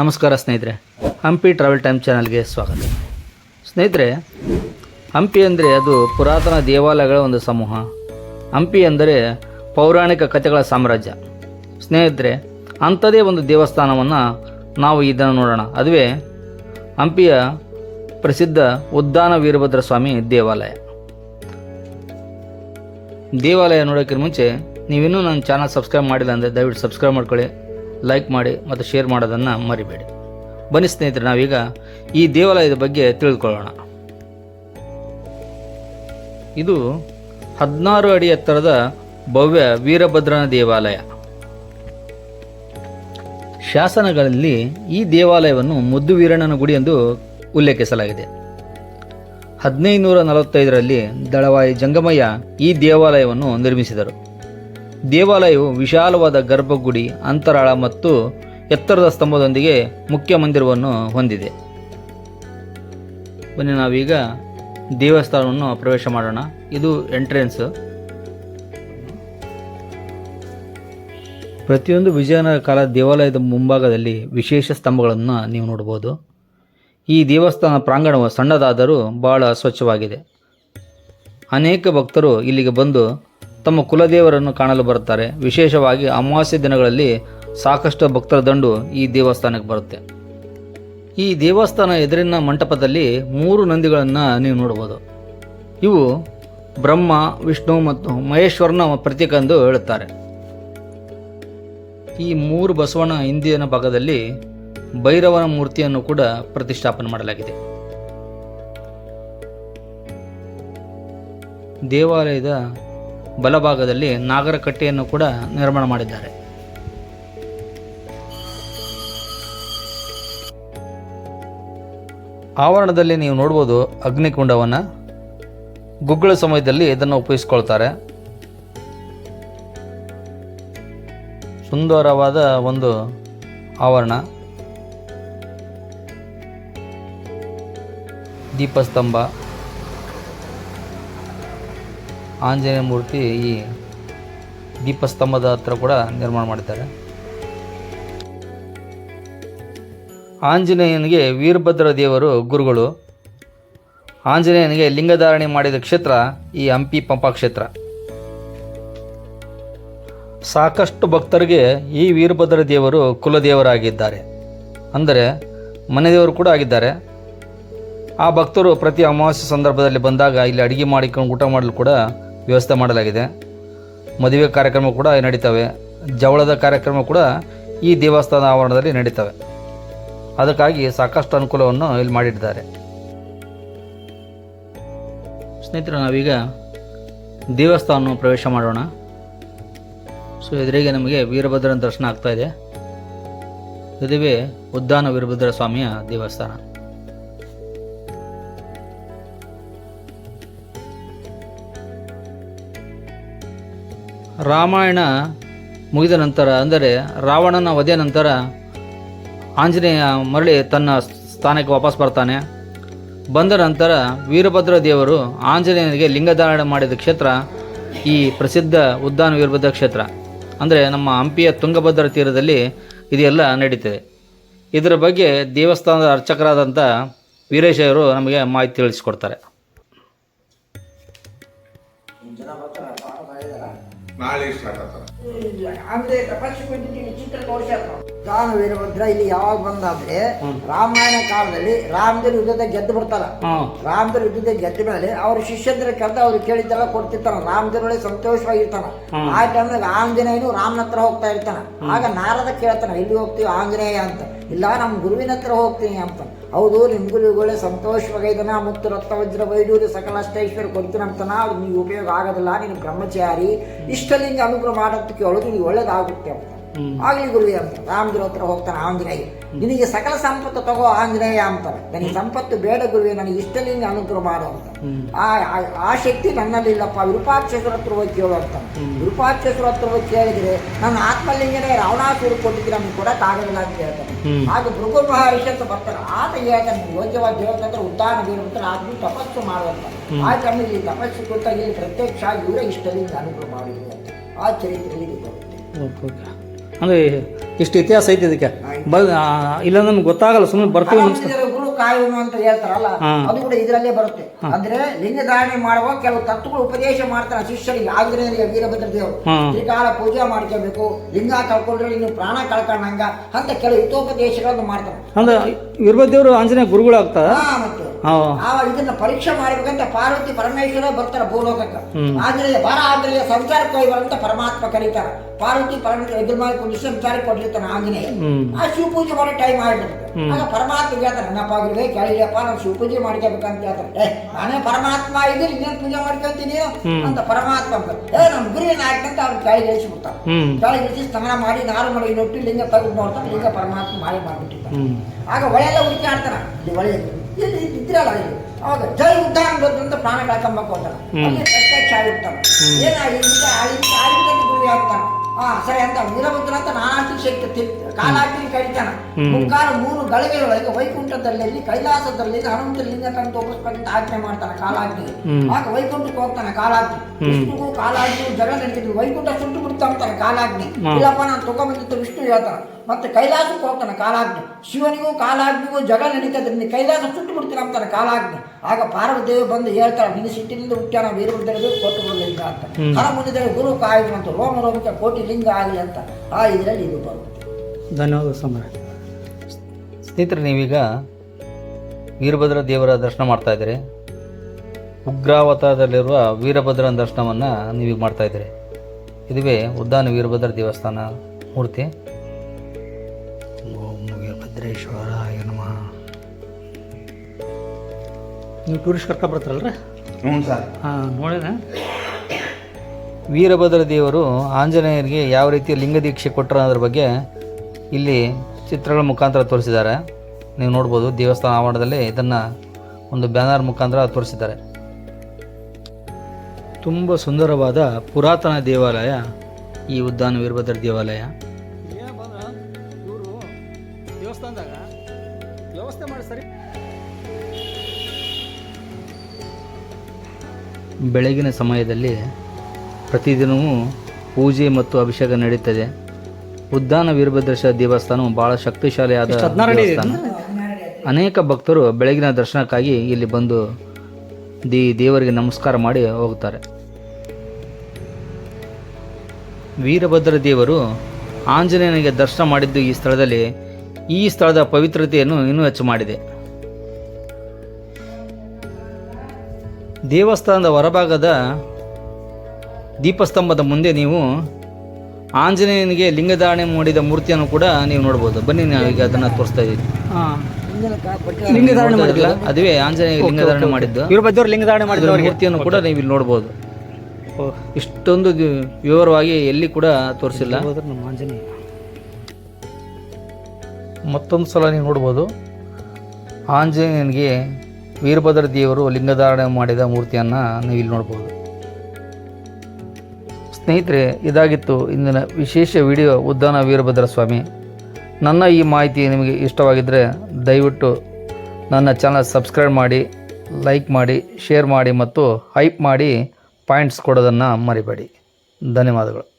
ನಮಸ್ಕಾರ ಸ್ನೇಹಿತರೆ, Hampi travel time ಚಾನಲ್ಗೆ ಸ್ವಾಗತ. ಸ್ನೇಹಿತರೆ, ಹಂಪಿ ಅಂದರೆ ಅದು ಪುರಾತನ ದೇವಾಲಯಗಳ ಒಂದು ಸಮೂಹ. ಹಂಪಿ ಅಂದರೆ ಪೌರಾಣಿಕ ಕಥೆಗಳ ಸಾಮ್ರಾಜ್ಯ. ಸ್ನೇಹಿತರೆ, ಅಂಥದೇ ಒಂದು ದೇವಸ್ಥಾನವನ್ನು ನಾವು ಇದನ್ನು ನೋಡೋಣ. ಅದುವೇ ಹಂಪಿಯ ಪ್ರಸಿದ್ಧ ಉದ್ದಾನ ವೀರಭದ್ರ ಸ್ವಾಮಿ ದೇವಾಲಯ. ದೇವಾಲಯ ನೋಡೋಕ್ಕಿಂತ ಮುಂಚೆ ನೀವಿನ್ನೂ ನನ್ನ ಚಾನಲ್ ಸಬ್ಸ್ಕ್ರೈಬ್ ಮಾಡಿಲ್ಲ ಅಂದರೆ ದಯವಿಟ್ಟು ಸಬ್ಸ್ಕ್ರೈಬ್ ಮಾಡ್ಕೊಳ್ಳಿ. ಲೈಕ್ ಮಾಡಿ ಮತ್ತು ಶೇರ್ ಮಾಡೋದನ್ನು ಮರಿಬೇಡಿ. ಬನ್ನಿ ಸ್ನೇಹಿತರೆ, ನಾವೀಗ ಈ ದೇವಾಲಯದ ಬಗ್ಗೆ ತಿಳಿದುಕೊಳ್ಳೋಣ ಇದು ಹದಿನಾರು ಅಡಿ ಎತ್ತರದ ಭವ್ಯ ವೀರಭದ್ರನ ದೇವಾಲಯ. ಶಾಸನಗಳಲ್ಲಿ ಈ ದೇವಾಲಯವನ್ನು ಮುದ್ದು ವೀರಣ್ಣನ ಗುಡಿ ಎಂದು ಉಲ್ಲೇಖಿಸಲಾಗಿದೆ. ಹದಿನೈದು ನೂರ ನಲವತ್ತೈದರಲ್ಲಿ ದಳವಾಯಿ ಜಂಗಮಯ್ಯ ಈ ದೇವಾಲಯವನ್ನು ನಿರ್ಮಿಸಿದರು. ದೇವಾಲಯವು ವಿಶಾಲವಾದ ಗರ್ಭಗುಡಿ, ಅಂತರಾಳ ಮತ್ತು ಎತ್ತರದ ಸ್ತಂಭದೊಂದಿಗೆ ಮುಖ್ಯ ಮಂದಿರವನ್ನು ಹೊಂದಿದೆ. ಬನ್ನಿ ನಾವೀಗ ದೇವಸ್ಥಾನವನ್ನು ಪ್ರವೇಶ ಮಾಡೋಣ. ಇದು ಎಂಟ್ರೆನ್ಸ್ ಪ್ರತಿಯೊಂದು ವಿಜಯನಗರ ಕಾಲ ದೇವಾಲಯದ ಮುಂಭಾಗದಲ್ಲಿ ವಿಶೇಷ ಸ್ತಂಭಗಳನ್ನು ನೀವು ನೋಡ್ಬೋದು ಈ ದೇವಸ್ಥಾನ ಪ್ರಾಂಗಣವು ಸಣ್ಣದಾದರೂ ಬಹಳ ಸ್ವಚ್ಛವಾಗಿದೆ. ಅನೇಕ ಭಕ್ತರು ಇಲ್ಲಿಗೆ ಬಂದು ತಮ್ಮ ಕುಲದೇವರನ್ನು ಕಾಣಲು ಬರುತ್ತಾರೆ. ವಿಶೇಷವಾಗಿ ಅಮಾವಾಸ್ಯ ದಿನಗಳಲ್ಲಿ ಸಾಕಷ್ಟು ಭಕ್ತರ ದಂಡು ಈ ದೇವಸ್ಥಾನಕ್ಕೆ ಬರುತ್ತೆ. ಈ ದೇವಸ್ಥಾನ ಎದುರಿನ ಮಂಟಪದಲ್ಲಿ ಮೂರು ನಂದಿಗಳನ್ನು ನೀವು ನೋಡ್ಬೋದು ಇವು ಬ್ರಹ್ಮ, ವಿಷ್ಣು ಮತ್ತು ಮಹೇಶ್ವರನ ಪ್ರತೀಕ ಎಂದು ಹೇಳುತ್ತಾರೆ. ಈ ಮೂರು ಬಸವನ ಹಿಂದಿನ ಭಾಗದಲ್ಲಿ ಭೈರವನ ಮೂರ್ತಿಯನ್ನು ಕೂಡ ಪ್ರತಿಷ್ಠಾಪನೆ ಮಾಡಲಾಗಿದೆ. ದೇವಾಲಯದ ಬಲಭಾಗದಲ್ಲಿ ನಾಗರಕಟ್ಟೆಯನ್ನು ಕೂಡ ನಿರ್ಮಾಣ ಮಾಡಿದ್ದಾರೆ. ಆವರಣದಲ್ಲಿ ನೀವು ನೋಡ್ಬೋದು ಅಗ್ನಿಕುಂಡವನ್ನು. ಗುಗ್ಗಳ ಸಮಯದಲ್ಲಿ ಇದನ್ನು ಉಪಯೋಗಿಸ್ಕೊಳ್ತಾರೆ. ಸುಂದರವಾದ ಒಂದು ಆವರಣ. ದೀಪಸ್ತಂಭ. ಆಂಜನೇಯ ಮೂರ್ತಿ ಈ ದೀಪಸ್ತಂಭದ ಹತ್ರ ಕೂಡ ನಿರ್ಮಾಣ ಮಾಡಿದ್ದಾರೆ. ಆಂಜನೇಯನಿಗೆ ವೀರಭದ್ರ ದೇವರು ಗುರುಗಳು. ಆಂಜನೇಯನಿಗೆ ಲಿಂಗಧಾರಣೆ ಮಾಡಿದ ಕ್ಷೇತ್ರ ಈ ಹಂಪಿ ಪಂಪಾ ಕ್ಷೇತ್ರ. ಸಾಕಷ್ಟು ಭಕ್ತರಿಗೆ ಈ ವೀರಭದ್ರ ದೇವರು ಕುಲದೇವರಾಗಿದ್ದಾರೆ. ಅಂದರೆ ಮನೆದೇವರು ಕೂಡ ಆಗಿದ್ದಾರೆ. ಆ ಭಕ್ತರು ಪ್ರತಿ ಅಮಾವಾಸ್ಯೆ ಸಂದರ್ಭದಲ್ಲಿ ಬಂದಾಗ ಇಲ್ಲಿ ಅಡುಗೆ ಮಾಡಿಕೊಂಡು ಊಟ ಮಾಡಲು ಕೂಡ ವ್ಯವಸ್ಥೆ ಮಾಡಲಾಗಿದೆ. ಮದುವೆ ಕಾರ್ಯಕ್ರಮ ಕೂಡ ನಡೀತವೆ. ಜವಳದ ಕಾರ್ಯಕ್ರಮ ಕೂಡ ಈ ದೇವಸ್ಥಾನ ಆವರಣದಲ್ಲಿ ನಡೀತವೆ. ಅದಕ್ಕಾಗಿ ಸಾಕಷ್ಟು ಅನುಕೂಲವನ್ನು ಇಲ್ಲಿ ಮಾಡಿದ್ದಾರೆ. ಸ್ನೇಹಿತರೆ, ನಾವೀಗ ದೇವಸ್ಥಾನವನ್ನು ಪ್ರವೇಶ ಮಾಡೋಣ. ಸೊ, ಎದುರಿಗೆ ನಮಗೆ ವೀರಭದ್ರನ ದರ್ಶನ ಆಗ್ತಾ ಇದೆ. ಇದುವೇ ಉದ್ದಾನ ವೀರಭದ್ರ ಸ್ವಾಮಿಯ ದೇವಸ್ಥಾನ. ರಾಮಾಯಣ ಮುಗಿದ ನಂತರ, ಅಂದರೆ ರಾವಣನ ವಧೆ ನಂತರ ಆಂಜನೇಯ ಮರಳಿ ತನ್ನ ಸ್ಥಾನಕ್ಕೆ ವಾಪಸ್ ಬರ್ತಾನೆ. ಬಂದ ನಂತರ ವೀರಭದ್ರ ದೇವರು ಆಂಜನೇಯನಿಗೆ ಲಿಂಗಧಾರಣೆ ಮಾಡಿದ ಕ್ಷೇತ್ರ, ಈ ಪ್ರಸಿದ್ಧ ಉದ್ದಾನ ವೀರಭದ್ರ ಕ್ಷೇತ್ರ. ಅಂದರೆ ನಮ್ಮ ಹಂಪಿಯ ತುಂಗಭದ್ರ ತೀರದಲ್ಲಿ ಇದೆಲ್ಲ ನಡೀತದೆ. ಇದರ ಬಗ್ಗೆ ದೇವಸ್ಥಾನದ ಅರ್ಚಕರಾದಂಥ ವೀರೇಶವರು ನಮಗೆ ಮಾಹಿತಿ ತಿಳಿಸ್ಕೊಡ್ತಾರೆ. ನಾಳೆ ಸ್ಟಾರ್ಟ್ ಆಗ್ತದೆ ಅಂದ್ರೆ ತಪಸ್ಸಿಗೆ ಚಿತ್ರ ತೋರಿಸ್ಯಾರ ದಾನ ವೀರಭದ್ರ ಇಲ್ಲಿ ಯಾವಾಗ ಬಂದಾದ್ರೆ ರಾಮಾಯಣ ಕಾಲದಲ್ಲಿ ರಾಮದೇವ್ರ ಯುದ್ಧದ ಗೆದ್ದು ಬಿಡ್ತಾರ ರಾಮದೇವ್ರ ಯುದ್ಧದ ಗೆದ್ದ ಮೇಲೆ ಅವ್ರ ಶಿಷ್ಯಂದ್ರ ಕರೆದ ಅವ್ರು ಕೇಳಿದ್ದೆಲ್ಲ ಕೊಡ್ತಿರ್ತಾನ. ರಾಮದೇವ್ರ ಸಂತೋಷವಾಗಿರ್ತಾನ ಆ ಟೈಮ್ನಾಗ ಆಂಜನೇಯನು ರಾಮನ ಹತ್ರ ಹೋಗ್ತಾ ಇರ್ತಾನ. ಆಗ ನಾರದ ಕೇಳ್ತಾನ ಇಲ್ಲಿ ಹೋಗ್ತೀವಿ ಆಂಜನೇಯ ಅಂತ. ಇಲ್ಲ ನಮ್ಮ ಗುರುವಿನ ಹತ್ರ ಹೋಗ್ತೀನಿ ಅಂತ. ಹೌದು ನಿಮ್ಮ ಗುರುಗಳೇ ಸಂತೋಷವಾಗಿದ್ದಾನ ಮುತ್ತು ರಕ್ತ ವಜ್ರ ವೈಡೂರು ಸಕಲ ಅಷ್ಟೈಶ್ವರ ಕೊಡ್ತೀನಿ ಅಂತನ. ಅದು ನೀವು ಉಪಯೋಗ ಆಗೋದಿಲ್ಲ ನೀನು ಬ್ರಹ್ಮಚಾರಿ. ಇಷ್ಟಲಿಂಗ ಅನುಗ್ರಹ ಮಾಡೋದಕ್ಕೆ ಕೇಳೋದು ನೀವು ಒಳ್ಳೇದಾಗುತ್ತೆ ಅಂತ. ಆಗ್ಲಿ ಗುರುವಿ ಅಂತ ರಾಮದೇವ್ರ ಹತ್ರ ಹೋಗ್ತಾನೆ ಆಂಜನೇಯ. ನಿನಗೆ ಸಕಲ ಸಂಪತ್ತು ತಗೋ ಆಂಜನೇಯ ಅಂತಾರೆ ನನಗೆ ಸಂಪತ್ತು ಬೇಡ ಗುರುವೆ ನನಗೆ ಇಷ್ಟಲಿಂಗ ಅನುಗ್ರಹ ಮಾಡು ಅಂತ. ಆ ಆ- ಶಕ್ತಿ ನನ್ನಲ್ಲಿ ಇಲ್ಲಪ್ಪ ವಿರೂಪಾಕ್ಷೇಶ್ವರ ಹತ್ರ ಹೋಗಿ ಕೇಳು ಅಂತ. ವಿರೂಪಾಕ್ಷೇಶ್ವರ ಹತ್ರ ಹೋಗಿ ಕೇಳಿದ್ರೆ ನನ್ನ ಆತ್ಮಲಿಂಗನೇ ರಾವಣಾಸುರ ಕೊಟ್ಟಿದ್ರೆ ನಮ್ಗೆ ಕೊಡಕ್ಕಾಗೋದಿಲ್ಲ ಅಂತ ಹೇಳ್ತಾನೆ. ಆಗ ಭೃಗು ಮಹರ್ಷಿ ಅಂತ ಬರ್ತಾರೆ. ಆತ ಹೇಳ್ತಾನೆ ಯೋಗ್ಯವಾಗಿ ಹೇಳ್ತಂದ್ರೆ ಉದ್ದಾನ ಬೀರುವಂತ ಆದ್ರೂ ತಪಸ್ಸು ಮಾಡುವಂತ ಆ ಇಲ್ಲಿ ತಪಸ್ಸು ಕೊಟ್ಟಾಗ ಇಲ್ಲಿ ಪ್ರತ್ಯಕ್ಷ ಇವರೇ ಇಷ್ಟಲಿಂಗ ಅನುಗ್ರಹ ಮಾಡಿದ್ರು ಅಂತ. ಆ ಚರಿತ್ರೆಯಲ್ಲಿ ಬರುತ್ತೆ. Okay okay. ಅಂದರೆ ಇಷ್ಟು ಇತಿಹಾಸ ಐತಿ ಇದಕ್ಕೆ. ಬ ಇಲ್ಲ ನಮ್ಗೆ ಗೊತ್ತಾಗಲ್ಲ ಸುಮ್ಮನೆ ಬರ್ತೀವಿ ನಮಸ್ಕಾರ ಕಾಯುವನು ಅಂತ ಹೇಳ್ತಾರಲ್ಲ ಅದು ಕೂಡ ಇದರಲ್ಲೇ ಬರುತ್ತೆ. ಅಂದ್ರೆ ಲಿಂಗ ಧಾರಣೆ ಮಾಡುವ ಕೆಲವು ತತ್ವಗಳು ಉಪದೇಶ ಮಾಡ್ತಾರೆ ಶಿಷ್ಯರಿಗೆ. ಆಂಜನೇಯರಿಗೆ ವೀರಭದ್ರ ದೇವರು. ತ್ರಿಕಾಲ ಪೂಜೆ ಮಾಡ್ಕೋಬೇಕು ಲಿಂಗ ಕಳ್ಕೊಂಡ್ರೆ ಇನ್ನು ಪ್ರಾಣ ಕಳ್ಕೊಂಡಂಗ ಅಂತ ಕೆಲವು ಹಿತೋಪದೇಶಗಳನ್ನು ಮಾಡ್ತಾರೆ. ಅಂದ್ರೆ ಆಂಜನೇಯ ಗುರುಗಳಾಗ್ತಾರ ಹಾ, ಮತ್ತೆ. ಹಾಂ. ಆ ಇದನ್ನ ಪರೀಕ್ಷೆ ಮಾಡಬೇಕಂತ ಪಾರ್ವತಿ ಪರಮೇಶ್ವರ ಬರ್ತಾರ ಭೂಲೋಕಕ್ಕೆ. ಆದ್ರೆ ಬರ ಆದ್ರೆ ಸಂಸಾರ ಕೈವರಂತ ಪರಮಾತ್ಮ ಕರೀತಾರ. ಪಾರ್ವತಿ ಪರಮೇಶ್ವರ ಎದುರು ಮಾಡಿ ಸಂಚಾರಕ್ಕೆ ಕೊಟ್ಟಿರ್ತಾನೆ ಆಂಜನೇಯ. ಆ ಶಿವ ಪೂಜೆ ಮಾಡೋ ಟೈಮ್ ಆಗಿಬಿಡುತ್ತೆ ಆಗ ಪರಮಾತ್ಮ ಹೇಳ್ತಾರೆ ನನ್ನಪ್ಪಾಗಿರ್ಬೇ ಕೇಳಿಲ್ಲಪ್ಪ ನಾನು ಶಿವ ಪೂಜೆ ಮಾಡ್ಕೋಬೇಕಂತ ಹೇಳ್ತಾರೆ. ಏ ನಾನೇ ಪರಮಾತ್ಮ ಇದ್ರೆ ಇನ್ನೇನು ಪೂಜೆ ಮಾಡ್ಕೊಂತೀನಿ ಅಂತ ಪರಮಾತ್ಮ ಏ ನಮ್ಮ ಗುರಿ ನಾಯ್ಕಂತ ಅವ್ರು ಕೆಳಗೆ ಇಳಿಸ್ಬಿಡ್ತಾರೆ ಹ್ಞೂ ಕೆಳಗೆ ಇಳಿಸಿ ಸ್ನಾನ ಮಾಡಿ ನಾರು ಮಾಡಿ ನೊಟ್ಟಿ ಲಿಂಗ ತೆಗೆದು ನೋಡ್ತಾರೆ ಲಿಂಗ ಪರಮಾತ್ಮ ಮಾಡಿ ಮಾಡಿಬಿಟ್ಟಿರ್ತಾರೆ. ಆಗ ಒಳ್ಳೆಲ್ಲ ಹುಡುಕಿ ಆಡ್ತಾನ ಇಲ್ಲಿ ಒಳ್ಳೆ ಇಲ್ಲಿ ಇದ್ರಲ್ಲ ಇಲ್ಲಿ. ಅವಾಗ ಜೈ ಉದ್ಧಾರ ಬಂದ್ರಂತ ಪ್ರಾಣ ಕಳ್ಕೊಂಬೇಕು ಅಂತಾನ ಅಲ್ಲಿ ಪ್ರತ್ಯಕ್ಷ ಆಗಿರ್ತಾನ ಏನಾಗಿ ಆಗಿದ್ದ ಆಗಿದ್ದ ಗುರಿ ಆಗ್ತಾನ. ಹಾ ಸರಿ ಅಂತ ವೀರಭದ್ರ ಅಂತ ನಾನಾಟಿ ಶಕ್ತಿ ಕಾಲಾಟಿ ಕಡಿತಾನ. ಮುಕ್ಕಾಲು ಮೂರು ಗಳಿಗೆಯೊಳಗೆ ವೈಕುಂಠದಲ್ಲಿ ಕೈಲಾಸದಲ್ಲಿ ಹನುಮಂತ ಲಿಂಗ ತಂದು ತೋರಿಸ್ಬೇಕಂತ ಆಜ್ಞೆ ಮಾಡ್ತಾನೆ ಕಾಲಾಗ್ನಿ. ಆಗ ವೈಕುಂಠಕ್ಕೆ ಹೋಗ್ತಾನೆ ಕಾಲಾಗ್ನಿ. ವಿಷ್ಣುಗೂ ಕಾಲಾಗ್ನಿ ಜಗಳ ನಡೀತಿದ್ವಿ. ವೈಕುಂಠ ಸುಟ್ಟು ಬಿಡ್ತಾ ಅಂತಾನೆ ಕಾಲಾಗ್ನಿ. ಇಲ್ಲಪ್ಪ ನಾನು ತಗೊಂಡ್ಬಂದಿತ್ತು ವಿಷ್ಣು ಹೇಳ್ತಾನೆ. ಮತ್ತೆ ಕೈಲಾಸಕ್ಕೆ ಹೋಗ್ತಾನೆ ಕಾಲಾಗ್ನಿ. ಶಿವನಿಗೂ ಕಾಲಾಗ್ನಿಗೂ ಜಗಳ ನಡೀತದೆ. ನೀನು ಕೈಲಾಸ ಸುಟ್ಟು ಬಿಡ್ತೀನಿ ಅಂತಾನೆ ಕಾಲಾಗ್ನಿ. ಆಗ ಪಾರ್ವದೇವಿ ಬಂದು ಹೇಳ್ತಾಳೆ ನಿನ್ನ ಸಿಟ್ಟಿನಿಂದ ಹುಟ್ಟ್ಯಾನ ವೀರಭದ್ರದೇವಿ ಕೊಟ್ಟು ಬಿಡಲಿಲ್ಲ ಅಂತ. ಹಣ ಮುಂದಿದ್ದೇವೆ ಗುರು ಕಾಯ್ದು ಅಂತ ರೋಮ ರೋಮಕ್ಕೆ ಕೋಟಿ ಲಿಂಗ ಆಗಲಿ ಅಂತ. ಆ ಇದರಲ್ಲಿ ಇದು ಬರುತ್ತೆ. ಧನ್ಯವಾದ ಸಮರ ಸ್ನೇಹಿತರೆ ನೀವೀಗ ವೀರಭದ್ರ ದೇವರ ದರ್ಶನ ಮಾಡ್ತಾ ಇದ್ದೀರಿ. ಉಗ್ರಾವತಾರದಲ್ಲಿರುವ ವೀರಭದ್ರನ ದರ್ಶನವನ್ನು ನೀವೀಗ ಮಾಡ್ತಾ ಇದ್ದೀರಿ. ಇದುವೇ ಉದ್ದಾನ ವೀರಭದ್ರ ದೇವಸ್ಥಾನ ಮೂರ್ತಿ. ನೀವು ಟೂರಿಸ್ಟ್ ಕರ್ಕೊಂಡು ಬರ್ತಾರಲ್ರಿ? ಹ್ಞೂ ಸರ್. ಹಾಂ ನೋಡಿದ ವೀರಭದ್ರ ದೇವರು ಆಂಜನೇಯರಿಗೆ ಯಾವ ರೀತಿ ಲಿಂಗ ದೀಕ್ಷೆ ಕೊಟ್ಟರು ಅನ್ನೋದ್ರ ಬಗ್ಗೆ ಇಲ್ಲಿ ಚಿತ್ರಗಳ ಮುಖಾಂತರ ತೋರಿಸಿದ್ದಾರೆ. ನೀವು ನೋಡ್ಬೋದು ದೇವಸ್ಥಾನ ಆವರಣದಲ್ಲಿ ಇದನ್ನು ಒಂದು ಬ್ಯಾನರ್ ಮುಖಾಂತರ ತೋರಿಸಿದ್ದಾರೆ. ತುಂಬ ಸುಂದರವಾದ ಪುರಾತನ ದೇವಾಲಯ ಈ ಉದ್ದಾನ ವೀರಭದ್ರ ದೇವಾಲಯ. ಬೆಳಗಿನ ಸಮಯದಲ್ಲಿ ಪ್ರತಿದಿನವೂ ಪೂಜೆ ಮತ್ತು ಅಭಿಷೇಕ ನಡೆಯುತ್ತದೆ ಉದ್ದಾನ ವೀರಭದ್ರೇಶ್ವರ ದೇವಸ್ಥಾನವು ಬಹಳ ಶಕ್ತಿಶಾಲಿಯಾದ ದೇವಸ್ಥಾನ. ಅನೇಕ ಭಕ್ತರು ಬೆಳಗಿನ ದರ್ಶನಕ್ಕಾಗಿ ಇಲ್ಲಿ ಬಂದು ದಿ ದೇವರಿಗೆ ನಮಸ್ಕಾರ ಮಾಡಿ ಹೋಗುತ್ತಾರೆ ವೀರಭದ್ರ ದೇವರು ಆಂಜನೇಯನಿಗೆ ದರ್ಶನ ಮಾಡಿದ್ದು ಈ ಸ್ಥಳದಲ್ಲಿ ಈ ಸ್ಥಳದ ಪವಿತ್ರತೆಯನ್ನು ಇನ್ನೂ ಹೆಚ್ಚು ಮಾಡಿದೆ. ದೇವಸ್ಥಾನದ ಹೊರಭಾಗದ ದೀಪಸ್ತಂಭದ ಮುಂದೆ ನೀವು ಆಂಜನೇಯನಿಗೆ ಲಿಂಗಧಾರಣೆ ಮಾಡಿದ ಮೂರ್ತಿಯನ್ನು ಕೂಡ ನೀವು ನೋಡ್ಬೋದು. ಬನ್ನಿ ನಾವು ಈಗ ಅದನ್ನು ತೋರಿಸ್ತಾ ಇದ್ದೀವಿ ಲಿಂಗಧಾರಣೆ ಮಾಡಿಲ್ಲ ಅದುವೇ ಆಂಜನೇಯ ಲಿಂಗಧಾರಣೆ ಮಾಡಿದ್ದು. ಲಿಂಗಧಾರಣೆ ಮಾಡಿದ ಮೂರ್ತಿಯನ್ನು ಕೂಡ ನೀವು ಇಲ್ಲಿ ನೋಡ್ಬೋದು ಇಷ್ಟೊಂದು ವಿವರವಾಗಿ ಎಲ್ಲಿ ಕೂಡ ತೋರಿಸಿಲ್ಲ. ನಮ್ಮ ಆಂಜನೇಯ. ಮತ್ತೊಂದು ಸಲ ನೀವು ನೋಡ್ಬೋದು. ಆಂಜನೇಯನಿಗೆ ವೀರಭದ್ರ ದೇವರು ಲಿಂಗಧಾರಣೆ ಮಾಡಿದ ಮೂರ್ತಿಯನ್ನು ನೀವು ಇಲ್ಲಿ ನೋಡ್ಬೋದು. ಸ್ನೇಹಿತರೆ, ಇದಾಗಿತ್ತು ಇಂದಿನ ವಿಶೇಷ ವಿಡಿಯೋ ಉದ್ದಾನ ವೀರಭದ್ರ ಸ್ವಾಮಿ. ನನ್ನ ಈ ಮಾಹಿತಿ ನಿಮಗೆ ಇಷ್ಟವಾಗಿದ್ದರೆ ದಯವಿಟ್ಟು ನನ್ನ ಚಾನಲ್ ಸಬ್ಸ್ಕ್ರೈಬ್ ಮಾಡಿ, ಲೈಕ್ ಮಾಡಿ, ಶೇರ್ ಮಾಡಿ ಮತ್ತು ಹೈಪ್ ಮಾಡಿ ಪಾಯಿಂಟ್ಸ್ ಕೊಡೋದನ್ನು ಮರಿಬೇಡಿ. ಧನ್ಯವಾದಗಳು.